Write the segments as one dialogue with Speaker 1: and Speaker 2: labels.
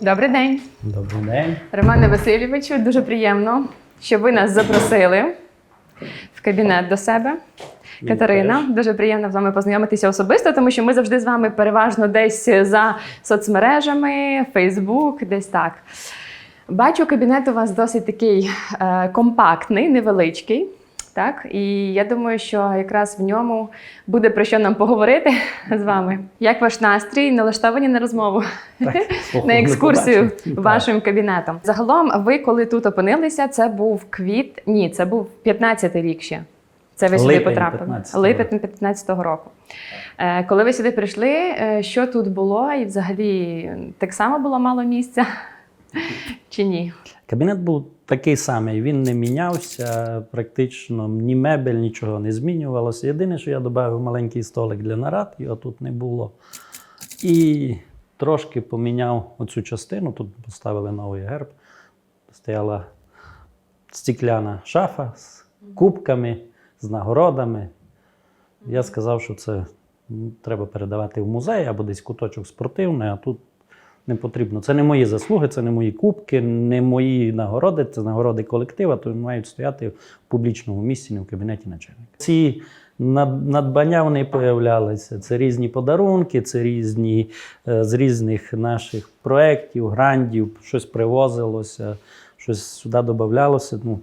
Speaker 1: Добрий день,
Speaker 2: Добрий день.
Speaker 1: Романе Васильовичу. Дуже приємно, що ви нас запросили в кабінет до себе.
Speaker 2: Мені
Speaker 1: Катерина, дуже приємно з вами познайомитися особисто, тому що ми завжди з вами переважно десь за соцмережами, Фейсбук, десь так. Бачу, кабінет у вас досить такий е, компактний, невеличкий. Так, і я думаю, що якраз в ньому буде про що нам поговорити з вами. Як ваш настрій налаштовані на розмову?
Speaker 2: Так,
Speaker 1: на екскурсію вашим кабінетом. Загалом, ви коли тут опинилися, це був квіт. Ні, це був 15-й рік ще. Це ви сюди потрапили.
Speaker 2: 15-го
Speaker 1: Липень 15-го року. Е, коли ви сюди прийшли, е, що тут було? І взагалі так само було мало місця? Чи ні?
Speaker 2: Кабінет був такий самий, він не мінявся, практично ні мебель, нічого не змінювалося. Єдине, що я додав маленький столик для нарад, його тут не було. І трошки поміняв оцю частину. Тут поставили новий герб. Стояла стікляна шафа з кубками, з нагородами. Я сказав, що це треба передавати в музей або десь куточок спортивний, а тут не потрібно. Це не мої заслуги, це не мої кубки, не мої нагороди, це нагороди колектива, то мають стояти в публічному місці, не в кабінеті начальника. Ці надбання вони появлялися. Це різні подарунки, це різні е, з різних наших проєктів, грандів, щось привозилося, щось сюди додавалося. Ну,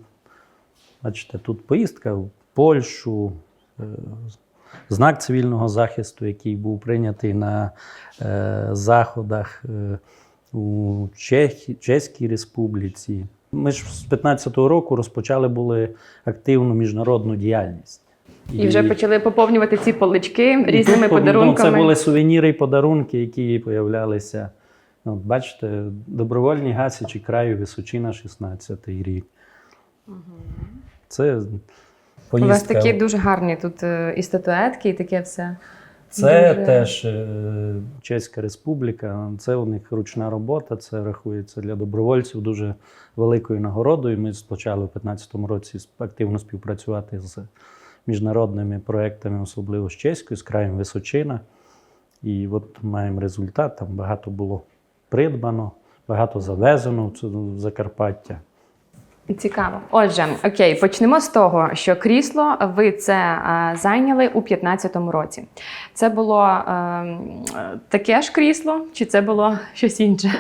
Speaker 2: бачите, тут поїздка в Польщу. Знак цивільного захисту, який був прийнятий на е, заходах е, у Чехі, Чеській Республіці. Ми ж з 15-го року розпочали були активну міжнародну діяльність.
Speaker 1: І вже почали поповнювати ці полички різними
Speaker 2: тут, ну,
Speaker 1: подарунками.
Speaker 2: Це були сувеніри і подарунки, які появлялися. От, бачите, добровольні гасічі краю Височина, 16-й рік. Це
Speaker 1: У вас такі дуже гарні тут е, і статуетки, і таке все.
Speaker 2: Це
Speaker 1: Дуже-
Speaker 2: теж е, Чеська Республіка. Це у них ручна робота. Це рахується для добровольців дуже великою нагородою. Ми почали в 2015 році активно співпрацювати з міжнародними проектами, особливо з чеською, з краєм Височина. І от маємо результат. Там багато було придбано, багато завезено в Закарпаття.
Speaker 1: Цікаво. Отже, окей, почнемо з того, що крісло ви це е, зайняли у 15-му році. Це було е, таке ж крісло, чи це було щось інше?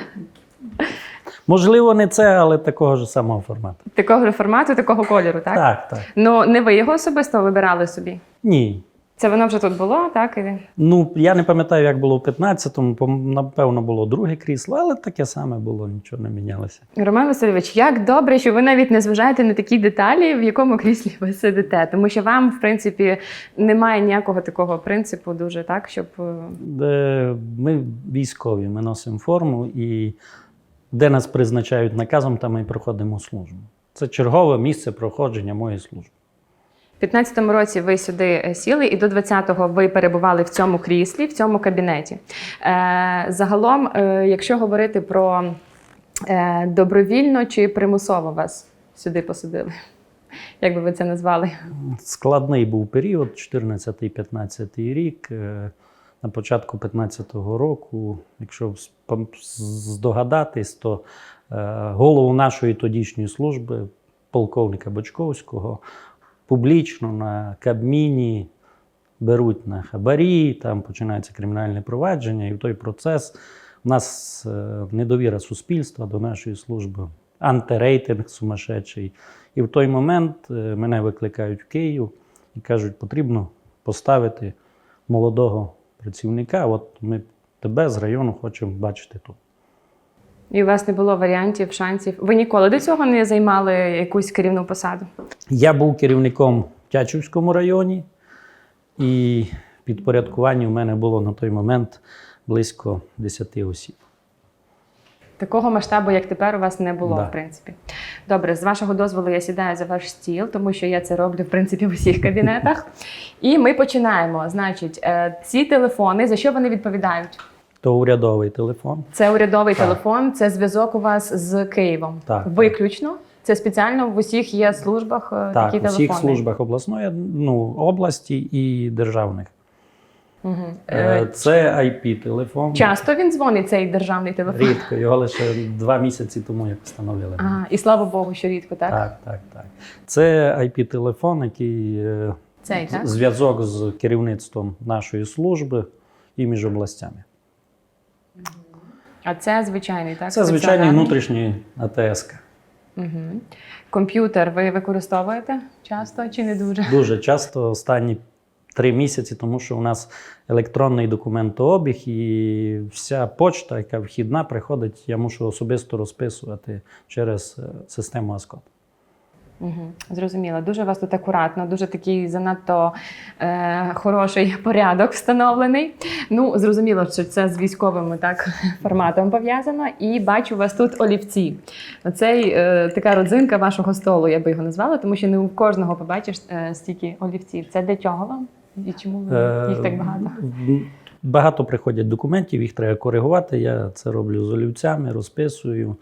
Speaker 2: Можливо, не це, але такого ж самого формату.
Speaker 1: Такого ж формату, такого кольору, так?
Speaker 2: Так, так.
Speaker 1: Ну не ви його особисто вибирали собі.
Speaker 2: Ні.
Speaker 1: Це воно вже тут було, так? І...
Speaker 2: Ну, я не пам'ятаю, як було в 15-му, напевно, було друге крісло, але таке саме було, нічого не мінялося.
Speaker 1: Роман Васильович, як добре, що ви навіть не зважаєте на такі деталі, в якому кріслі ви сидите, тому що вам, в принципі, немає ніякого такого принципу, дуже так, щоб е,
Speaker 2: Де ми військові, ми носимо форму, і де нас призначають наказом, там ми проходимо службу. Це чергове місце проходження моєї служби.
Speaker 1: В 15-му році ви сюди е, сіли, і до 20-го ви перебували в цьому кріслі, в цьому кабінеті. Е, загалом, е, якщо говорити про добровільно чи примусово вас сюди посадили, як би ви це назвали?
Speaker 2: Складний був період, 14-15 рік. На початку 15-го року, якщо здогадатись, то голову нашої тодішньої служби, полковника Бочковського, публічно на Кабміні беруть на хабарі, там починається кримінальне провадження, і в той процес у нас е, недовіра суспільства до нашої служби, антирейтинг сумасшедший. І в той момент е, мене викликають в Київ і кажуть, потрібно поставити молодого працівника. От ми тебе з району хочемо бачити тут.
Speaker 1: І у вас не було варіантів, шансів. Ви ніколи до цього не займали якусь керівну посаду?
Speaker 2: Я був керівником в Тячівському районі, і в підпорядкуванні в мене було на той момент близько 10 осіб.
Speaker 1: Такого масштабу, як тепер, у вас не було,
Speaker 2: Да.
Speaker 1: в принципі. Добре, з вашого дозволу я сідаю за ваш стіл, тому що я це роблю в принципі в усіх кабінетах. І ми починаємо. Значить, е, ці телефони, за що вони відповідають?
Speaker 2: То урядовий телефон.
Speaker 1: Це урядовий
Speaker 2: Так.
Speaker 1: телефон, це зв'язок у вас з Києвом.
Speaker 2: Так.
Speaker 1: Виключно. Це спеціально в усіх є службах е,
Speaker 2: Так,
Speaker 1: такі
Speaker 2: у всіх
Speaker 1: телефони.
Speaker 2: службах обласної ну, області і державних.
Speaker 1: Угу.
Speaker 2: Це IP-телефон.
Speaker 1: Часто він дзвонить цей державний телефон.
Speaker 2: Рідко, його лише два місяці тому як встановили.
Speaker 1: Ага, і слава Богу, що рідко, так?
Speaker 2: Так, так, так. Це IP-телефон, який
Speaker 1: Цей, так?
Speaker 2: зв'язок з керівництвом нашої служби і між областями.
Speaker 1: А це звичайний, так?
Speaker 2: Це звичайний внутрішній АТС.
Speaker 1: Угу. Комп'ютер ви використовуєте часто чи не дуже?
Speaker 2: Дуже часто останні три місяці, тому що у нас електронний документообіг і вся почта, яка вхідна, приходить, я мушу особисто розписувати через е, систему Аскот.
Speaker 1: Угу. Зрозуміло. Дуже у вас тут акуратно, дуже такий занадто е, хороший порядок встановлений. Ну, зрозуміло, що це з військовим так, форматом пов'язано. І бачу у вас тут олівці. Оцей е, така родзинка вашого столу, я би його назвала, тому що не у кожного побачиш е, стільки олівців. Це для чого вам? І чому ви
Speaker 2: Е,
Speaker 1: їх так багато?
Speaker 2: Багато приходять документів, їх треба коригувати. Я це роблю з олівцями, розписую.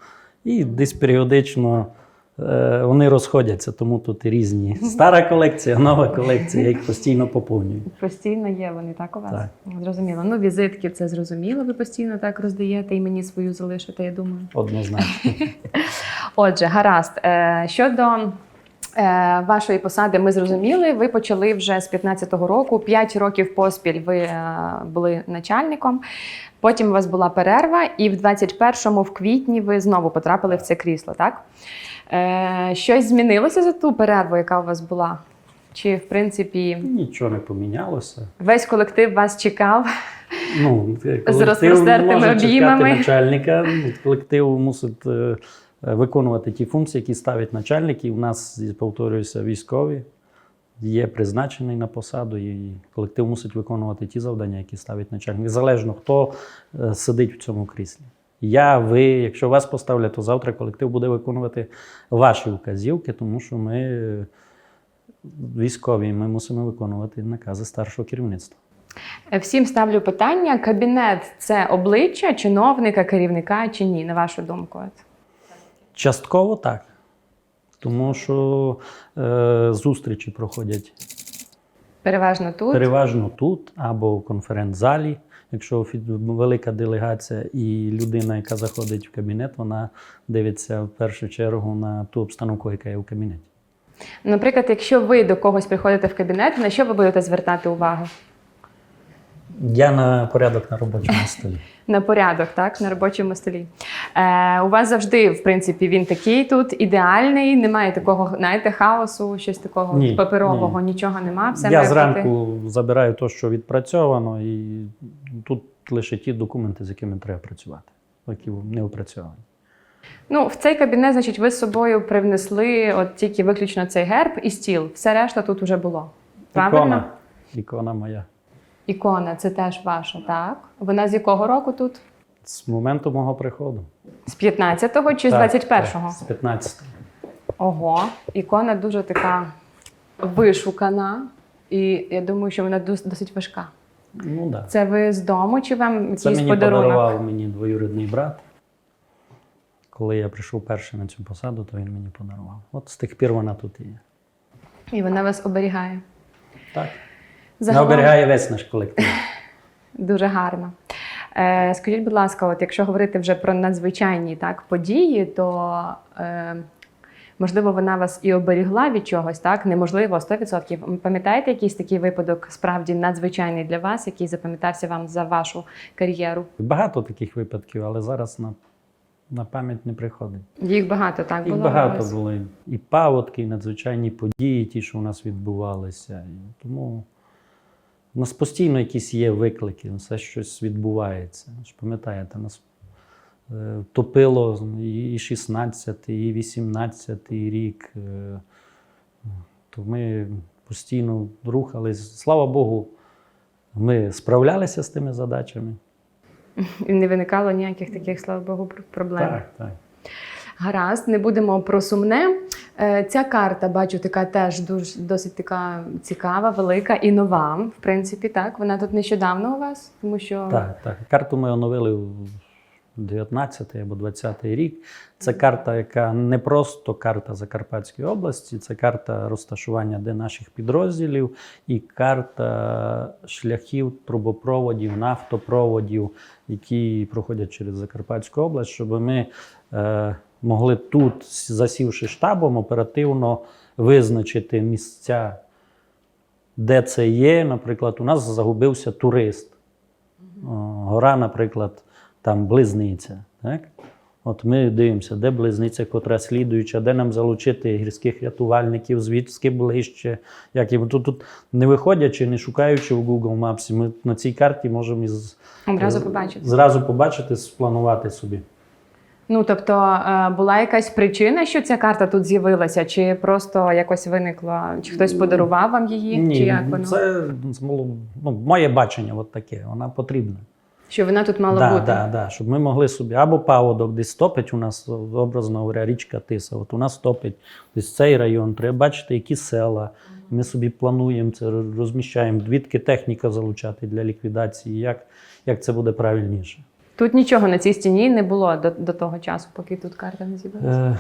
Speaker 2: І десь періодично вони розходяться, тому тут і різні. Стара колекція, нова колекція, я їх постійно поповнюю.
Speaker 1: Постійно є вони, так у вас?
Speaker 2: Так.
Speaker 1: Зрозуміло. Ну, візитки це зрозуміло. Ви постійно так роздаєте і мені свою залишите, я думаю.
Speaker 2: Однозначно.
Speaker 1: Отже, гаразд. Е, Щодо е, вашої посади, ми зрозуміли. Ви почали вже з 15-го року. 5 років поспіль ви е, були начальником. Потім у вас була перерва, і в 21-му, в квітні, ви знову потрапили в це крісло, так? Е, Щось змінилося за ту перерву, яка у вас була? Чи, в принципі,
Speaker 2: Нічого не помінялося.
Speaker 1: весь колектив вас чекав?
Speaker 2: Ну, колектив
Speaker 1: розпростертими обіймами.
Speaker 2: начальника. Колектив мусить е, виконувати ті функції, які ставить начальник. І у нас, повторююся, військові є призначений на посаду, і колектив мусить виконувати ті завдання, які ставить начальник. Незалежно, хто е, сидить в цьому кріслі. Я, ви, якщо вас поставлять, то завтра колектив буде виконувати ваші вказівки, тому що ми е, військові, ми мусимо виконувати накази старшого керівництва.
Speaker 1: Е, Всім ставлю питання: кабінет це обличчя чиновника, керівника чи ні, на вашу думку?
Speaker 2: Частково так. Тому що е, зустрічі проходять
Speaker 1: Переважно тут.
Speaker 2: переважно тут або в конференц-залі. Якщо велика делегація і людина, яка заходить в кабінет, вона дивиться в першу чергу на ту обстановку, яка є в кабінеті.
Speaker 1: Наприклад, якщо ви до когось приходите в кабінет, на що ви будете звертати увагу?
Speaker 2: Я на порядок на робочому столі.
Speaker 1: На порядок, так, на робочому столі. Е, у вас завжди, в принципі, він такий тут ідеальний, немає такого, знаєте, хаосу, щось такого
Speaker 2: Ні,
Speaker 1: паперового,
Speaker 2: ні.
Speaker 1: нічого нема. Все
Speaker 2: Я зранку забираю те, що відпрацьовано, і тут лише ті документи, з якими треба працювати, які не опрацьовані.
Speaker 1: Ну, в цей кабінет, значить, ви з собою привнесли от тільки виключно цей герб і стіл. Все решта тут вже було. Правильно?
Speaker 2: Ікона, ікона моя.
Speaker 1: Ікона, це теж ваша, так? Вона з якого року тут?
Speaker 2: З моменту мого приходу.
Speaker 1: З 15-го чи
Speaker 2: Так,
Speaker 1: з 21-го?
Speaker 2: так, З 15-го.
Speaker 1: Ого, ікона дуже така вишукана, і я думаю, що вона досить важка.
Speaker 2: Ну да.
Speaker 1: Це ви з дому чи вам
Speaker 2: Це
Speaker 1: якийсь
Speaker 2: мені
Speaker 1: подарунок?
Speaker 2: подарував мені двоюрідний брат. Коли я прийшов перший на цю посаду, то він мені подарував. От з тих пір вона тут і є.
Speaker 1: І вона вас оберігає.
Speaker 2: Так. Не
Speaker 1: Загалом
Speaker 2: оберігає весь наш колектив.
Speaker 1: дуже гарно. Е, скажіть, будь ласка, от якщо говорити вже про надзвичайні так, події, то е, можливо вона вас і оберігла від чогось, так? Неможливо 100%. Пам'ятаєте якийсь такий випадок, справді надзвичайний для вас, який запам'ятався вам за вашу кар'єру?
Speaker 2: Багато таких випадків, але зараз на, на пам'ять не приходить.
Speaker 1: Їх багато так
Speaker 2: Їх
Speaker 1: було. у
Speaker 2: багато було. І паводки, і надзвичайні події, ті, що у нас відбувалися. Тому у нас постійно якісь є виклики, все щось відбувається. Пам'ятаєте, нас е, топило і 16, і 18 рік. е, То ми постійно рухались. Слава Богу, ми справлялися з тими задачами.
Speaker 1: І не виникало ніяких таких, слава Богу, проблем.
Speaker 2: Так, так.
Speaker 1: Гаразд, не будемо про сумне. Е, Ця карта, бачу, така теж дуже досить така цікава, велика і нова. В принципі, так. Вона тут нещодавно у вас, тому що
Speaker 2: Так, так. Карту ми оновили в 19 або 20 рік. Це карта, яка не просто карта Закарпатської області, це карта розташування де наших підрозділів і карта шляхів трубопроводів, нафтопроводів, які проходять через Закарпатську область, щоб ми е, могли тут, засівши штабом, оперативно визначити місця, де це є. Наприклад, у нас загубився турист. Гора, наприклад, там близниця. Так? От ми дивимося, де близниця, котра слідуюча, де нам залучити гірських рятувальників, звідки ближче. Як їм тут, тут не виходячи, не шукаючи в Google Maps, ми на цій карті можемо із,
Speaker 1: Одразу побачити.
Speaker 2: зразу побачити, спланувати собі.
Speaker 1: Ну тобто е, була якась причина, що ця карта тут з'явилася, чи просто якось виникла, чи хтось подарував вам її, чи як воно?
Speaker 2: це було ну, моє бачення, от таке. Вона потрібна.
Speaker 1: Що вона тут мала
Speaker 2: да,
Speaker 1: бути?
Speaker 2: Да, да, щоб ми могли собі або паводок десь топить у нас, образно говоря, річка Тиса. От у нас топить десь цей район. Треба бачити, які села. Ми собі плануємо це, розміщаємо, звідки техніка залучати для ліквідації, як, як це буде правильніше.
Speaker 1: Тут нічого на цій стіні не було до, до того часу, поки тут карта не з'явилася.
Speaker 2: Е,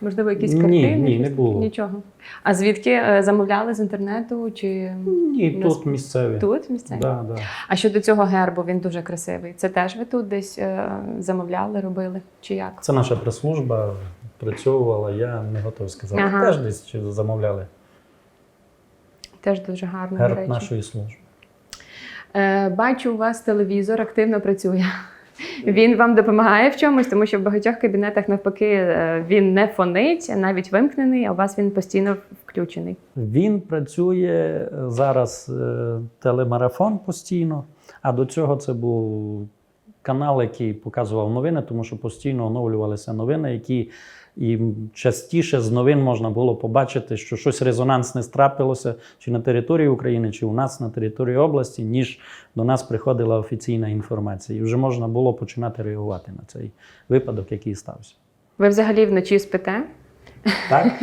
Speaker 1: Можливо, якісь картини?
Speaker 2: ні, не було.
Speaker 1: Нічого. А звідки е, замовляли з інтернету чи
Speaker 2: ні,
Speaker 1: нас
Speaker 2: тут місцеві.
Speaker 1: тут місцеві?
Speaker 2: Да, да.
Speaker 1: А щодо цього гербу, він дуже красивий. Це теж ви тут десь е, замовляли, робили? Чи як?
Speaker 2: Це наша прес-служба працьовувала, я не готовий сказати.
Speaker 1: Ага.
Speaker 2: Теж десь замовляли
Speaker 1: Теж дуже гарно. до
Speaker 2: герб
Speaker 1: речі.
Speaker 2: нашої служби.
Speaker 1: Е, бачу, у вас телевізор активно працює. Він вам допомагає в чомусь, тому що в багатьох кабінетах навпаки е, він не фонить, навіть вимкнений, а у вас він постійно включений.
Speaker 2: Він працює е, зараз телемарафон постійно, а до цього це був канал, який показував новини, тому що постійно оновлювалися новини, які і частіше з новин можна було побачити, що щось резонансне страпилося чи на території України, чи у нас на території області, ніж до нас приходила офіційна інформація. І вже можна було починати реагувати на цей випадок, який стався.
Speaker 1: Ви взагалі вночі спите?
Speaker 2: Так?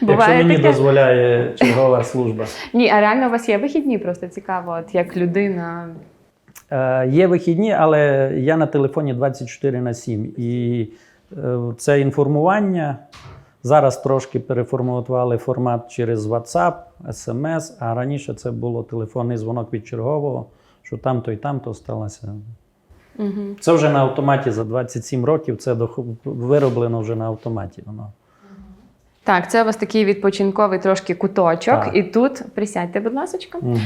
Speaker 2: Якщо мені
Speaker 1: таке?
Speaker 2: дозволяє чергова служба.
Speaker 1: Ні, а реально у вас є вихідні, просто цікаво, от як людина.
Speaker 2: Е, Є вихідні, але я на телефоні 24 на 7. І це інформування. Зараз трошки переформатували формат через WhatsApp, SMS, а раніше це було телефонний дзвонок від чергового, що там-то і там-то сталося.
Speaker 1: Угу.
Speaker 2: Це вже на автоматі за 27 років, це вироблено вже на автоматі. Воно.
Speaker 1: Так, це у вас такий відпочинковий трошки куточок,
Speaker 2: Так.
Speaker 1: і тут присядьте, будь ласка.
Speaker 2: Угу.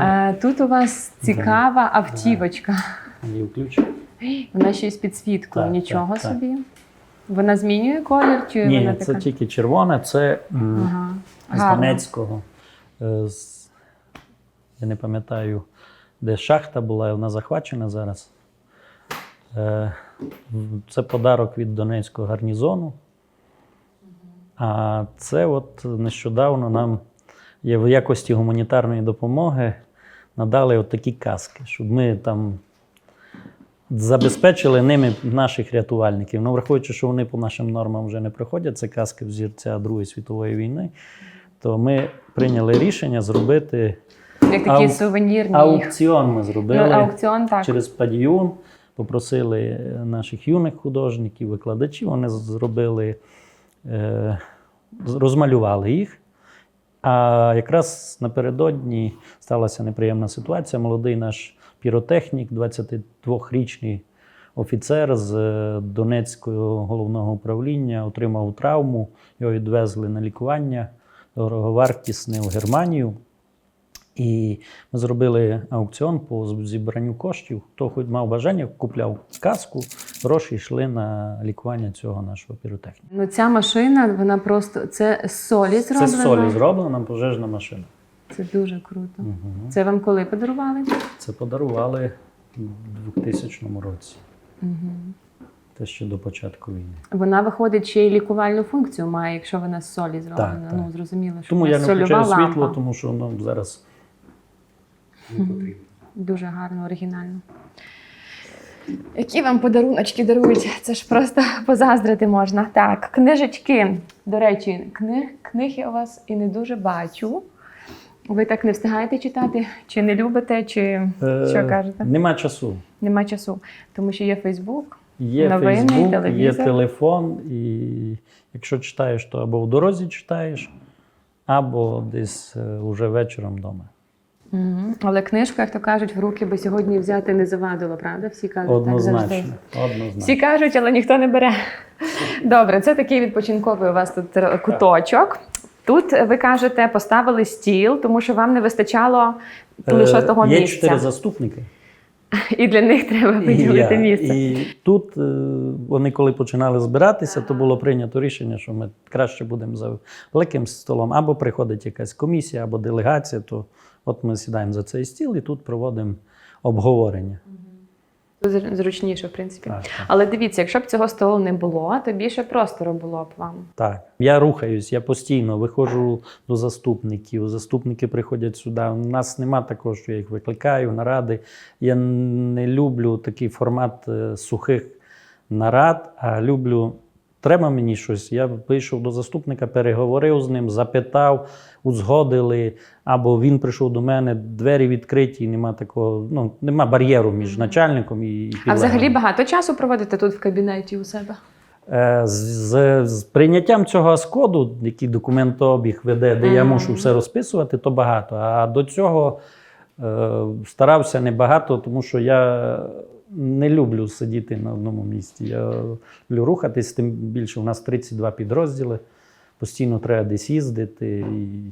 Speaker 1: Е, тут у вас цікава автівочка.
Speaker 2: Її включу.
Speaker 1: Вона ще й з підсвіткою. Нічого
Speaker 2: так, так.
Speaker 1: собі. Вона змінює колір, чи
Speaker 2: Ні,
Speaker 1: вона
Speaker 2: це тільки червоне, це м,
Speaker 1: Ага.
Speaker 2: з
Speaker 1: Гарно.
Speaker 2: Донецького. Е, з- Я не пам'ятаю, де шахта була, вона захвачена зараз. Е, в- Це подарок від Донецького гарнізону. А це от нещодавно нам є в якості гуманітарної допомоги надали от такі каски, щоб ми там забезпечили ними наших рятувальників. Ну, враховуючи, що вони по нашим нормам вже не проходять, це каски взірця Другої світової війни, то ми прийняли рішення зробити
Speaker 1: Як такі
Speaker 2: ау-
Speaker 1: сувенірні.
Speaker 2: аукціон. Ми зробили
Speaker 1: Ну, аукціон, так.
Speaker 2: через падіюн. Попросили е, наших юних художників, викладачів. Вони зробили, е, розмалювали їх. А якраз напередодні сталася неприємна ситуація. Молодий наш піротехнік, 22-річний офіцер з е, Донецького головного управління, отримав травму. Його відвезли на лікування дороговартісне в Германію. І ми зробили аукціон по зібранню коштів. Хто хоч мав бажання, купляв каску, гроші йшли на лікування цього нашого піротехніка.
Speaker 1: Ну, ця машина, вона просто це з солі
Speaker 2: Це
Speaker 1: зроблена.
Speaker 2: з солі зроблена пожежна машина.
Speaker 1: Це дуже круто.
Speaker 2: Угу.
Speaker 1: Це вам коли подарували?
Speaker 2: Це подарували у 2000 році,
Speaker 1: Угу.
Speaker 2: те ще до початку війни.
Speaker 1: Вона виходить ще й лікувальну функцію має, якщо вона з солі зроблена.
Speaker 2: Так,
Speaker 1: Ну зрозуміло, що
Speaker 2: Тому я не включаю
Speaker 1: лампа.
Speaker 2: світло, тому що ну, зараз не потрібно.
Speaker 1: Дуже гарно, оригінально. Які вам подаруночки дарують? Це ж просто позаздрити можна. Так, книжечки. До речі, книг, книги у вас і не дуже бачу. Ви так не встигаєте читати? Чи не любите, чи
Speaker 2: Е,
Speaker 1: що кажете?
Speaker 2: Нема часу.
Speaker 1: Нема часу, тому що є Фейсбук.
Speaker 2: Є
Speaker 1: Новини,
Speaker 2: Фейсбук, є телефон, і якщо читаєш, то або в дорозі читаєш, або десь е, уже вечором вдома.
Speaker 1: Угу. Але книжку, як то кажуть, в руки би сьогодні взяти не завадило, правда? Всі кажуть так завжди.
Speaker 2: Однозначно. Однозначно.
Speaker 1: Всі кажуть, але ніхто не бере. Добре, це такий відпочинковий у вас тут куточок. Тут ви кажете, поставили стіл, тому що вам не вистачало лише того
Speaker 2: Е, Є чотири заступники.
Speaker 1: І для них треба виділити місце.
Speaker 2: і тут е, вони, коли починали збиратися, то було прийнято рішення, що ми краще будемо за великим столом. Або приходить якась комісія, або делегація, то от ми сідаємо за цей стіл і тут проводимо обговорення.
Speaker 1: Зр- Зручніше, в принципі.
Speaker 2: Так, так.
Speaker 1: Але дивіться, якщо б цього столу не було, то більше простору було б вам.
Speaker 2: Так, я рухаюсь, я постійно виходжу до заступників. Заступники приходять сюди. У нас нема такого, що я їх викликаю, наради. Я не люблю такий формат е, сухих нарад, а люблю. Треба мені щось. Я вийшов до заступника, переговорив з ним, запитав, узгодили, або він прийшов до мене, двері відкриті, нема такого, ну нема бар'єру між начальником і
Speaker 1: А взагалі багато часу проводите тут в кабінеті у себе?
Speaker 2: Е, З, з, з прийняттям цього аскоду, який документообіг веде, де я мушу все розписувати, то багато. А до цього е, старався небагато, тому що я не люблю сидіти на одному місці. Я люблю рухатись, тим більше у нас 32 підрозділи. Постійно треба десь їздити і,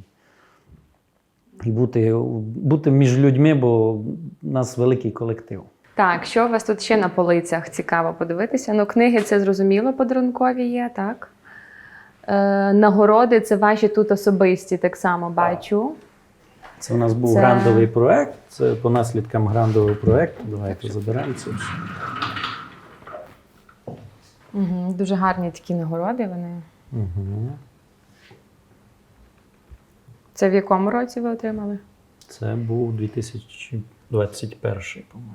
Speaker 2: і бути, бути між людьми, бо в нас великий колектив.
Speaker 1: Так, що у вас тут ще на полицях цікаво подивитися? Ну, книги це зрозуміло, подарункові є, так? Е, нагороди це ваші тут особисті, так само бачу.
Speaker 2: Це у нас був
Speaker 1: Це-
Speaker 2: грандовий проект. Це по наслідкам грандового проекту. Давайте заберемо це.
Speaker 1: Угу, дуже гарні такі нагороди. Вони.
Speaker 2: Угу.
Speaker 1: Це в якому році ви отримали?
Speaker 2: Це був 2021, по-моєму.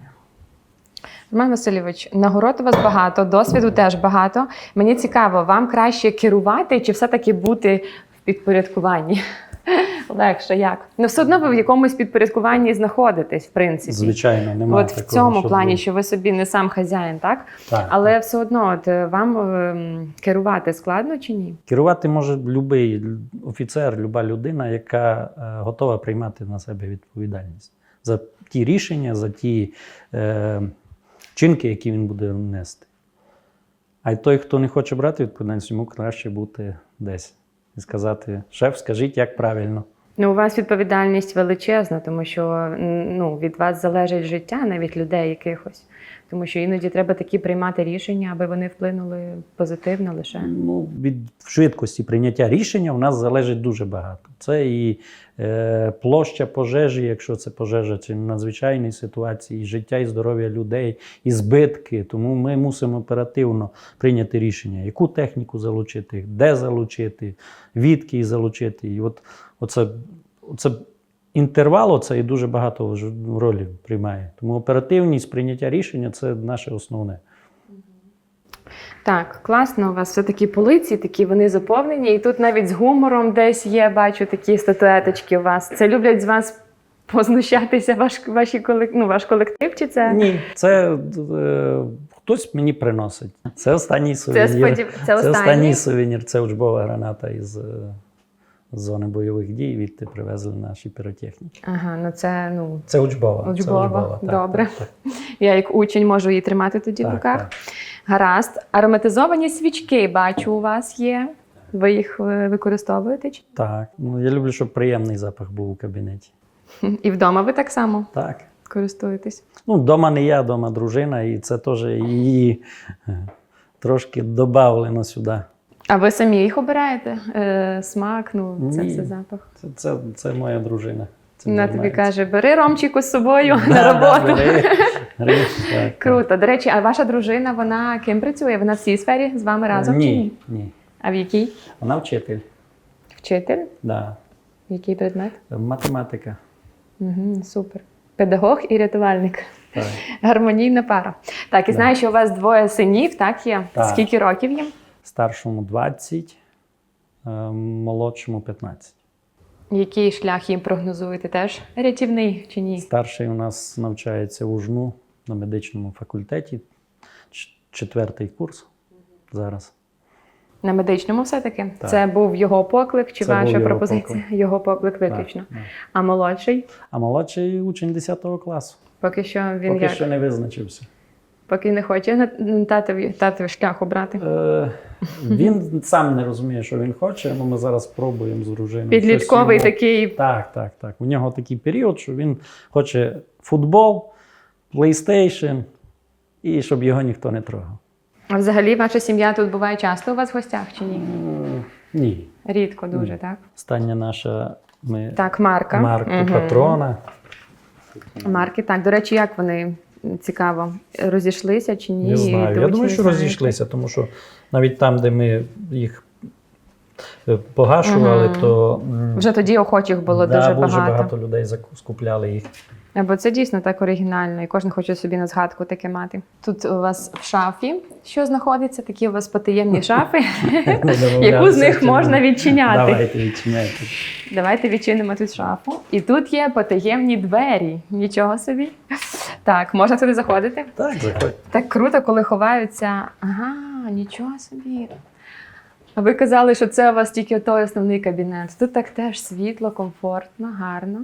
Speaker 1: Роман Васильович, нагород у вас багато, досвіду теж багато. Мені цікаво, вам краще керувати чи все-таки бути в підпорядкуванні? Легше як? Ну, все одно ви в якомусь підпорядкуванні знаходитесь, в принципі.
Speaker 2: Звичайно, немає.
Speaker 1: От в цьому
Speaker 2: щоб
Speaker 1: плані, що ви собі не сам хазяїн, так?
Speaker 2: Так,
Speaker 1: Але
Speaker 2: так.
Speaker 1: все одно, от е, вам ем, керувати складно чи ні?
Speaker 2: керувати може будь-який офіцер, люба людина, яка е, готова приймати на себе відповідальність за ті рішення, за ті е, чинки, які він буде нести. А й той, хто не хоче брати відповідальність, йому краще бути десь і сказати: шеф, скажіть, як правильно.
Speaker 1: Ну, у вас відповідальність величезна, тому що ну, від вас залежить життя навіть людей якихось. Тому що іноді треба такі приймати рішення, аби вони вплинули позитивно лише.
Speaker 2: Ну, від швидкості прийняття рішення у нас залежить дуже багато. Це і е, площа пожежі, якщо це пожежа чи надзвичайні ситуації, і життя і здоров'я людей, і збитки. Тому ми мусимо оперативно прийняти рішення, яку техніку залучити, де залучити, відки залучити. І от оце, оце інтервал оце і дуже багато ролі приймає. Тому оперативність прийняття рішення це наше основне.
Speaker 1: Так, класно, у вас все такі полиці, такі вони заповнені, і тут навіть з гумором десь є, бачу такі статуеточки у вас. Це люблять з вас познущатися ваш, ваші колек... ну, ваш колектив, чи це?
Speaker 2: Ні, це е, хтось мені приносить. Це останній
Speaker 1: Це, сподів... це останній.
Speaker 2: останній сувенір. Це учбова граната із е, з зони бойових дій. Відти привезли наші піротехніки.
Speaker 1: Ага, ну це ну,
Speaker 2: Це учбова.
Speaker 1: Учбова,
Speaker 2: Це так,
Speaker 1: добре.
Speaker 2: Так, так.
Speaker 1: я як учень можу її тримати тоді в руках.
Speaker 2: так.
Speaker 1: Гаразд. Ароматизовані свічки, бачу, у вас є. Ви їх е, використовуєте? чи-
Speaker 2: так. Ну, я люблю, щоб приємний запах був у кабінеті.
Speaker 1: І вдома ви так само
Speaker 2: Так.
Speaker 1: користуєтесь.
Speaker 2: Ну, вдома не я, вдома дружина, і це теж її е, трошки додавлено сюди.
Speaker 1: А ви самі їх обираєте? Е, смак, ну це
Speaker 2: Ні.
Speaker 1: все запах.
Speaker 2: Це, це, це моя дружина. Цим
Speaker 1: Вона тобі
Speaker 2: займається.
Speaker 1: каже: бери Ромчику з собою
Speaker 2: Да,
Speaker 1: на роботу.
Speaker 2: бери, бери. Так, так.
Speaker 1: Круто. До речі, а ваша дружина, вона ким працює? Вона в цій сфері з вами разом чи
Speaker 2: Ні,
Speaker 1: ні?
Speaker 2: ні.
Speaker 1: А в якій?
Speaker 2: Вона вчитель.
Speaker 1: Вчитель?
Speaker 2: Да.
Speaker 1: Який предмет?
Speaker 2: Математика.
Speaker 1: Угу, супер. Педагог і рятувальник.
Speaker 2: Так.
Speaker 1: Гармонійна пара. Так, і
Speaker 2: Да.
Speaker 1: знаю, що у вас двоє синів, так є?
Speaker 2: Так.
Speaker 1: Скільки років їм?
Speaker 2: Старшому 20, е, молодшому 15.
Speaker 1: Який шлях їм прогнозуєте? Теж рятівний чи ні?
Speaker 2: Старший у нас навчається в УЖНУ на медичному факультеті, четвертий курс зараз.
Speaker 1: На медичному все-таки?
Speaker 2: Так.
Speaker 1: Це був його поклик чи
Speaker 2: Це
Speaker 1: ваша
Speaker 2: його
Speaker 1: пропозиція?
Speaker 2: поклик.
Speaker 1: Його поклик виключно.
Speaker 2: Так, так.
Speaker 1: А молодший?
Speaker 2: А молодший учень 10 класу.
Speaker 1: Поки що він
Speaker 2: Поки
Speaker 1: як?
Speaker 2: що не визначився.
Speaker 1: Поки не хоче на татові, татові шлях обрати.
Speaker 2: Е, він сам не розуміє, що він хоче, але ми зараз спробуємо з дружиною.
Speaker 1: Підлітковий
Speaker 2: йому-
Speaker 1: такий.
Speaker 2: Так, так, так. У нього такий період, що він хоче футбол, PlayStation і щоб його ніхто не трогав.
Speaker 1: А взагалі ваша сім'я тут буває часто у вас в гостях чи ні?
Speaker 2: Ні.
Speaker 1: Рідко дуже,
Speaker 2: Ні.
Speaker 1: так?
Speaker 2: Остання наша ми
Speaker 1: Так, Марка.
Speaker 2: марку
Speaker 1: Мгм.
Speaker 2: патрона.
Speaker 1: Марки, так. До речі, як вони цікаво, розійшлися чи ні?
Speaker 2: Не знаю. Я думаю, що розійшлися, тому що навіть там, де ми їх погашували,
Speaker 1: Мгм.
Speaker 2: то
Speaker 1: Вже тоді охочих було
Speaker 2: да,
Speaker 1: дуже
Speaker 2: дуже
Speaker 1: багато.
Speaker 2: багато людей скупляли їх.
Speaker 1: Бо це дійсно так оригінально, і кожен хоче собі на згадку таке мати. Тут у вас в шафі що знаходиться? Такі у вас потаємні шафи, яку з них можна відчиняти.
Speaker 2: Давайте відчиняйте.
Speaker 1: Давайте відчинимо тут шафу. І тут є потаємні двері. Нічого собі. Так, можна туди заходити?
Speaker 2: Так, заходь.
Speaker 1: Так круто, коли ховаються. Ага, нічого собі. А ви казали, що це у вас тільки той основний кабінет. Тут так теж світло, комфортно, гарно.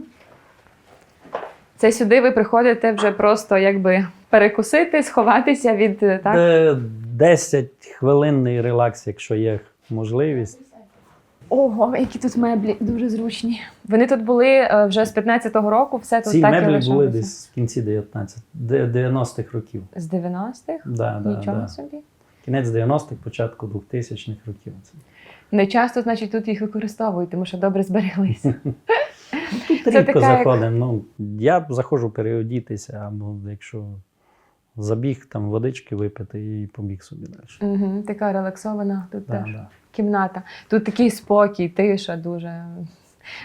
Speaker 1: Це сюди ви приходите вже просто якби перекусити, сховатися від е, так.
Speaker 2: Де 10 хвилинний релакс, якщо є можливість.
Speaker 1: Ого, які тут меблі дуже зручні. Вони тут були е, вже з 15-го року, все тут
Speaker 2: Ці
Speaker 1: так і
Speaker 2: меблі
Speaker 1: лишалося.
Speaker 2: були десь в кінці 19, де- 90-х років.
Speaker 1: З 90-х?
Speaker 2: Да, да,
Speaker 1: Нічого
Speaker 2: да.
Speaker 1: собі.
Speaker 2: Кінець 90-х, початку 2000-х років.
Speaker 1: Не часто, значить, тут їх використовують, тому що добре збереглися.
Speaker 2: Тут рідко заходимо. Ну, я заходжу переодітися, або якщо забіг там водички випити і побіг собі далі.
Speaker 1: Угу, така релаксована тут теж кімната. Тут такий спокій, тиша дуже.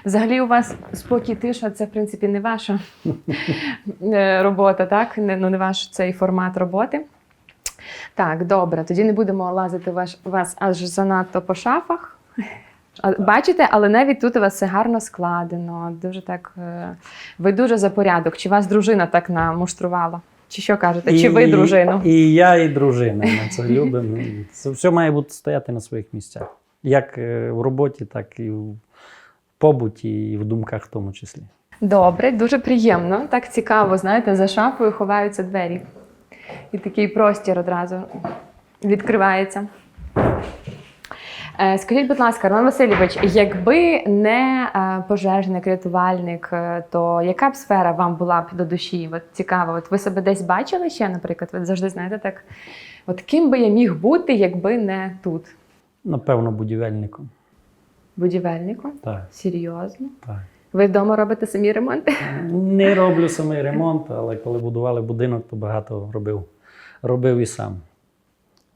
Speaker 1: Взагалі, у вас спокій, тиша це, в принципі, не ваша е, робота, так? Ну, не ваш цей формат роботи. Так, добре, тоді не будемо лазити ваш, вас аж занадто по шафах. Бачите, але навіть тут у вас все гарно складено. Дуже так. е, Ви дуже за порядок. Чи вас дружина так намуштрувала? Чи що кажете? Чи ви
Speaker 2: І-
Speaker 1: дружину?
Speaker 2: І я, і дружина. Ми це любимо. Це все має бути стояти на своїх місцях. Як е, в роботі, так і в побуті, і в думках в тому числі.
Speaker 1: Добре, дуже приємно. Так цікаво, знаєте, за шафою ховаються двері. І такий простір одразу відкривається. Е, Скажіть, будь ласка, Роман Васильович, якби не е, пожежник, рятувальник, е, то яка б сфера вам була б до душі? От цікаво, от ви себе десь бачили ще, наприклад? Ви завжди знаєте так. От ким би я міг бути, якби не тут?
Speaker 2: Напевно, будівельником.
Speaker 1: Будівельником?
Speaker 2: Так,
Speaker 1: Серйозно?
Speaker 2: так.
Speaker 1: Ви вдома робите самі ремонти?
Speaker 2: Не роблю самий ремонт, але коли будували будинок, то багато робив. Робив і сам.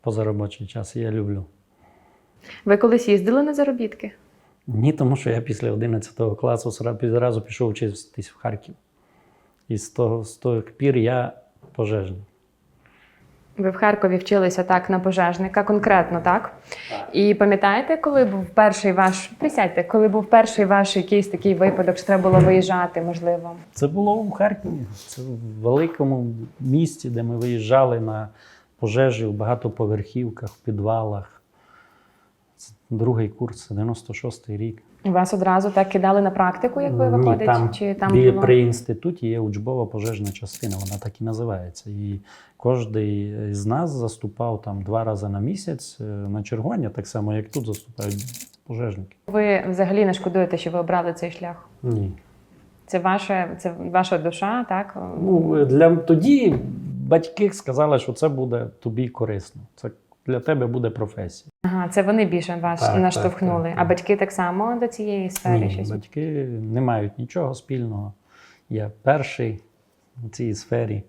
Speaker 2: позаробочий час. Я люблю.
Speaker 1: Ви колись їздили на заробітки?
Speaker 2: Ні, тому що я після 11 класу зразу одразу пішов вчитись в Харків. І з того з тих пір я пожежник.
Speaker 1: Ви в Харкові вчилися так на пожежника, конкретно, так? І пам'ятаєте, коли був перший ваш. Присядьте, коли був перший ваш якийсь такий випадок, що треба було виїжджати, можливо.
Speaker 2: Це було в Харкові. Це в великому місті, де ми виїжджали на пожежі в багатоповерхівках, в підвалах. Це другий курс, 96-й рік.
Speaker 1: Вас одразу так кидали на практику, як ви
Speaker 2: Ні,
Speaker 1: виходить?
Speaker 2: там,
Speaker 1: Чи там було?
Speaker 2: при інституті є учбова пожежна частина, вона так і називається. І кожен з нас заступав там два рази на місяць е, на чергування, так само, як тут заступають пожежники.
Speaker 1: Ви взагалі не шкодуєте, що ви обрали цей шлях?
Speaker 2: Ні.
Speaker 1: Це ваша, це ваша душа, так?
Speaker 2: Ну, для, тоді батьки сказали, що це буде тобі корисно. Це для тебе буде професія.
Speaker 1: Ага, це вони більше вас
Speaker 2: Так,
Speaker 1: наштовхнули.
Speaker 2: так, так,
Speaker 1: А батьки так само до цієї сфери
Speaker 2: Ні,
Speaker 1: щось?
Speaker 2: батьки не мають нічого спільного. Я перший у цій сфері.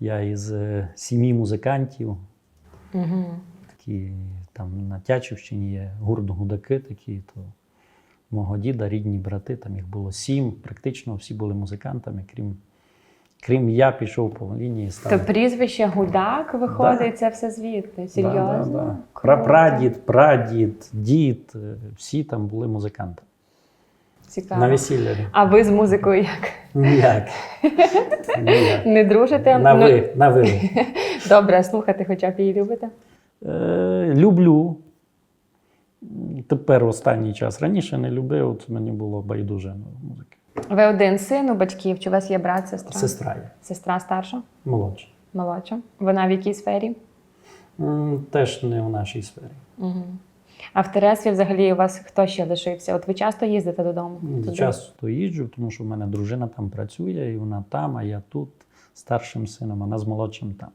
Speaker 2: Я із е, сім'ї музикантів.
Speaker 1: Угу.
Speaker 2: Такі там на Тячівщині є гурт гудаки такі, то мого діда, рідні брати, там їх було сім. Практично всі були музикантами, крім, крім я пішов по лінії
Speaker 1: То
Speaker 2: став.
Speaker 1: прізвище Гудак виходить, це все звідти. Серйозно?
Speaker 2: Да, да, да. Прапрадід, прадід, дід, е, всі там були музиканти.
Speaker 1: Цікаво.
Speaker 2: На весіллі.
Speaker 1: А ви з музикою як?
Speaker 2: Ніяк. Ніяк.
Speaker 1: Не дружите?
Speaker 2: На
Speaker 1: Ну,
Speaker 2: ви, на ви.
Speaker 1: Добре, слухати хоча б її любите.
Speaker 2: Е, люблю. Тепер останній час. Раніше не любив, от мені було байдуже ну, музики.
Speaker 1: Ви один син у батьків, чи у вас є брат, сестра?
Speaker 2: Сестра є,
Speaker 1: Сестра старша,
Speaker 2: молодша.
Speaker 1: молодша. Вона в якій сфері?
Speaker 2: М, Теж не в нашій сфері.
Speaker 1: Угу. А в Тересві взагалі у вас хто ще лишився? От ви часто їздите додому? Туди?
Speaker 2: Часто їжджу, тому що в мене дружина там працює, і вона там, а я тут з старшим сином, вона з молодшим там.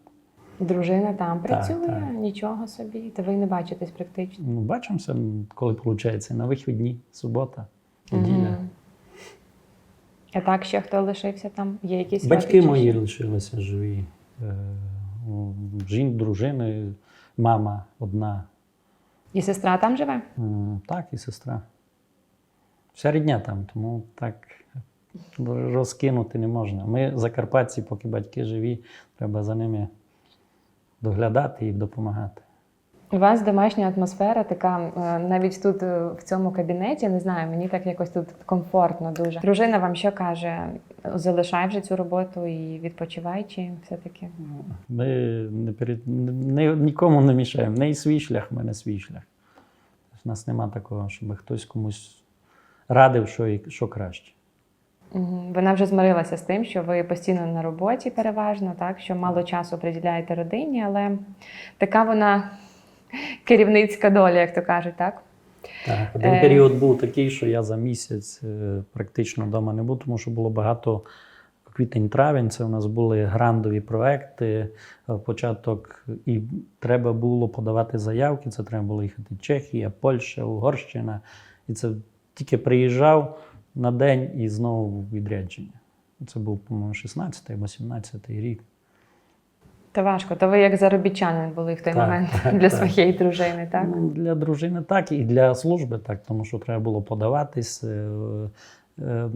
Speaker 1: Дружина там працює,
Speaker 2: так.
Speaker 1: нічого собі. Та ви не бачитесь практично.
Speaker 2: Ну, бачимося, коли виходить, на вихідні, субота, неділя.
Speaker 1: Мгм. А так ще хто лишився там? Є якісь
Speaker 2: Батьки
Speaker 1: родичі
Speaker 2: мої лишилися живі. Е, ну, дружини, мама одна.
Speaker 1: І сестра там живе?
Speaker 2: Так, і сестра. Вся рідня там, тому так розкинути не можна. Ми, закарпатці, поки батьки живі, треба за ними доглядати і допомагати.
Speaker 1: У вас домашня атмосфера така, е, навіть тут е, в цьому кабінеті, не знаю, мені так якось тут комфортно дуже. Дружина вам що каже? Залишай вже цю роботу і відпочивай, чи все-таки?
Speaker 2: Ми не перед, не, нікому не мішаємо. В неї свій шлях, в мене свій шлях. У нас нема такого, щоб хтось комусь радив, що, і- що краще.
Speaker 1: Вона вже змирилася з тим, що ви постійно на роботі переважно, так що мало часу приділяєте родині, але така вона керівницька доля, як то кажуть, так?
Speaker 2: Так, один
Speaker 1: Е.
Speaker 2: період був такий, що я за місяць е, практично вдома не був, тому що було багато квітень-травень. Це у нас були грандові проекти. е, Початок, і треба було подавати заявки. Це треба було їхати Чехія, Польща, Угорщина. І це тільки приїжджав на день і знову відрядження. Це був, по-моєму, 16 або 17 рік.
Speaker 1: То важко. То ви як заробітчанин були в той
Speaker 2: Так,
Speaker 1: момент
Speaker 2: так,
Speaker 1: для
Speaker 2: так.
Speaker 1: своєї дружини, так?
Speaker 2: Ну, для дружини так, і для служби так, тому що треба було подаватись, е, е,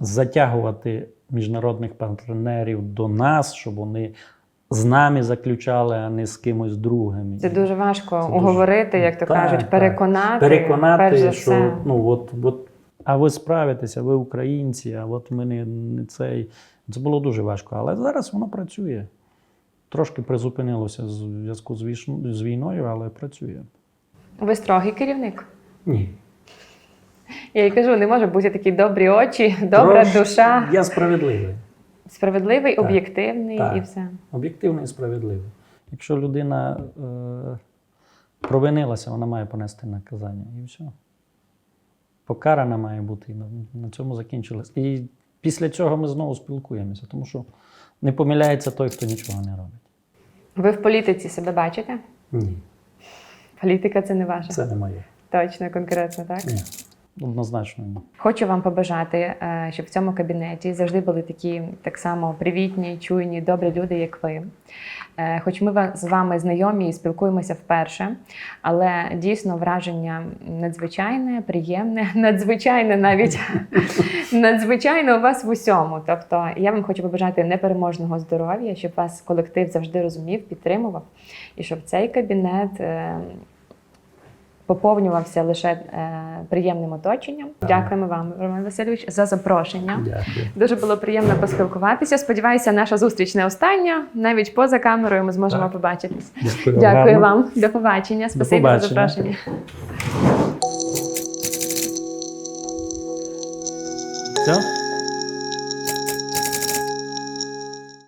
Speaker 2: затягувати міжнародних партнерів до нас, щоб вони з нами заключали, а не з кимось другим.
Speaker 1: Це дуже важко
Speaker 2: Це дуже-
Speaker 1: як то
Speaker 2: Так,
Speaker 1: кажуть, переконати.
Speaker 2: Переконати,
Speaker 1: перш за
Speaker 2: що
Speaker 1: все.
Speaker 2: ну, от, от, а ви справитеся, ви українці, а от ми не, не цей. Це було дуже важко. Але зараз воно працює. Трошки призупинилося в зв'язку з війною, але працює.
Speaker 1: Ви строгий керівник.
Speaker 2: Ні.
Speaker 1: Я й кажу, не може бути такі добрі очі, добра
Speaker 2: Трошки
Speaker 1: душа,
Speaker 2: Я справедливий.
Speaker 1: справедливий,
Speaker 2: Так.
Speaker 1: об'єктивний
Speaker 2: Так.
Speaker 1: і все.
Speaker 2: Об'єктивний і справедливий. Якщо людина е, провинилася, вона має понести наказання. І все. Покарана має бути. На цьому закінчилось. І після цього ми знову спілкуємося, тому що не помиляється той, хто нічого не робить.
Speaker 1: Ви в політиці себе бачите?
Speaker 2: Ні,
Speaker 1: Політика це не ваша.
Speaker 2: це не моє.
Speaker 1: Точно, конкретно, так?
Speaker 2: Ні. Однозначно ні.
Speaker 1: Хочу вам побажати, е, щоб в цьому кабінеті завжди були такі так само привітні, чуйні, добрі люди, як ви. Е, Хоч ми з вами знайомі і спілкуємося вперше, але дійсно враження надзвичайне, приємне, надзвичайне навіть надзвичайно у вас в усьому. Тобто я вам хочу побажати непереможного здоров'я, щоб вас колектив завжди розумів, підтримував, і щоб цей кабінет. Поповнювався лише е, приємним оточенням.
Speaker 2: Так.
Speaker 1: Дякуємо вам, Роман Васильович, за запрошення.
Speaker 2: Дякую.
Speaker 1: Дуже було приємно поспілкуватися. Сподіваюся, наша зустріч не остання. Навіть поза камерою ми зможемо
Speaker 2: Так.
Speaker 1: побачитись.
Speaker 2: Дякую,
Speaker 1: Дякую вам. До побачення. Спасибі за запрошення.
Speaker 2: Все?